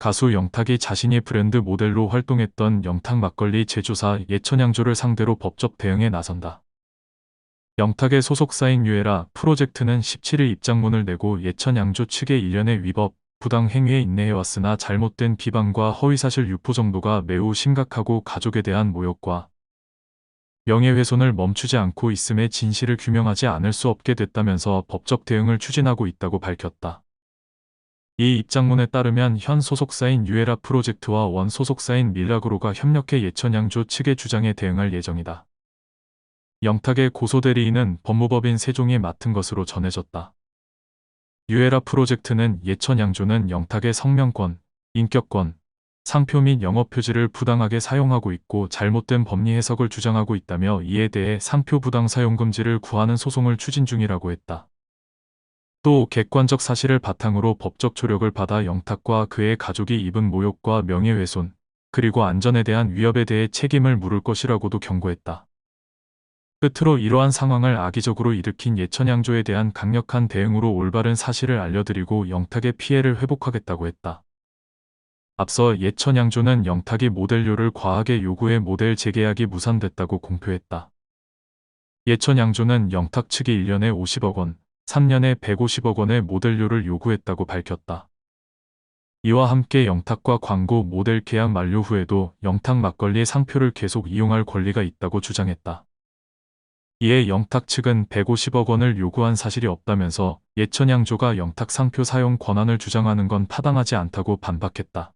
가수 영탁이 자신이 브랜드 모델로 활동했던 영탁 막걸리 제조사 예천양조를 상대로 법적 대응에 나선다. 영탁의 소속사인 유에라 프로젝트는 17일 입장문을 내고 예천양조 측의 일련의 위법, 부당 행위에 인내해왔으나 잘못된 비방과 허위사실 유포 정도가 매우 심각하고 가족에 대한 모욕과 명예훼손을 멈추지 않고 있음에 진실을 규명하지 않을 수 없게 됐다면서 법적 대응을 추진하고 있다고 밝혔다. 이 입장문에 따르면 현 소속사인 유에라 프로젝트와 원 소속사인 밀라그로가 협력해 예천양조 측의 주장에 대응할 예정이다. 영탁의 고소대리인은 법무법인 세종이 맡은 것으로 전해졌다. 유에라 프로젝트는 예천양조는 영탁의 성명권, 인격권, 상표 및 영업 표지를 부당하게 사용하고 있고 잘못된 법리 해석을 주장하고 있다며 이에 대해 상표 부당 사용 금지를 구하는 소송을 추진 중이라고 했다. 또 객관적 사실을 바탕으로 법적 조력을 받아 영탁과 그의 가족이 입은 모욕과 명예훼손, 그리고 안전에 대한 위협에 대해 책임을 물을 것이라고도 경고했다. 끝으로 이러한 상황을 악의적으로 일으킨 예천양조에 대한 강력한 대응으로 올바른 사실을 알려드리고 영탁의 피해를 회복하겠다고 했다. 앞서 예천양조는 영탁이 모델료를 과하게 요구해 모델 재계약이 무산됐다고 공표했다. 예천양조는 영탁 측이 1년에 50억 원, 3년에 150억 원의 모델료를 요구했다고 밝혔다. 이와 함께 영탁과 광고 모델 계약 만료 후에도 영탁 막걸리의 상표를 계속 이용할 권리가 있다고 주장했다. 이에 영탁 측은 150억 원을 요구한 사실이 없다면서 예천양조가 영탁 상표 사용 권한을 주장하는 건 타당하지 않다고 반박했다.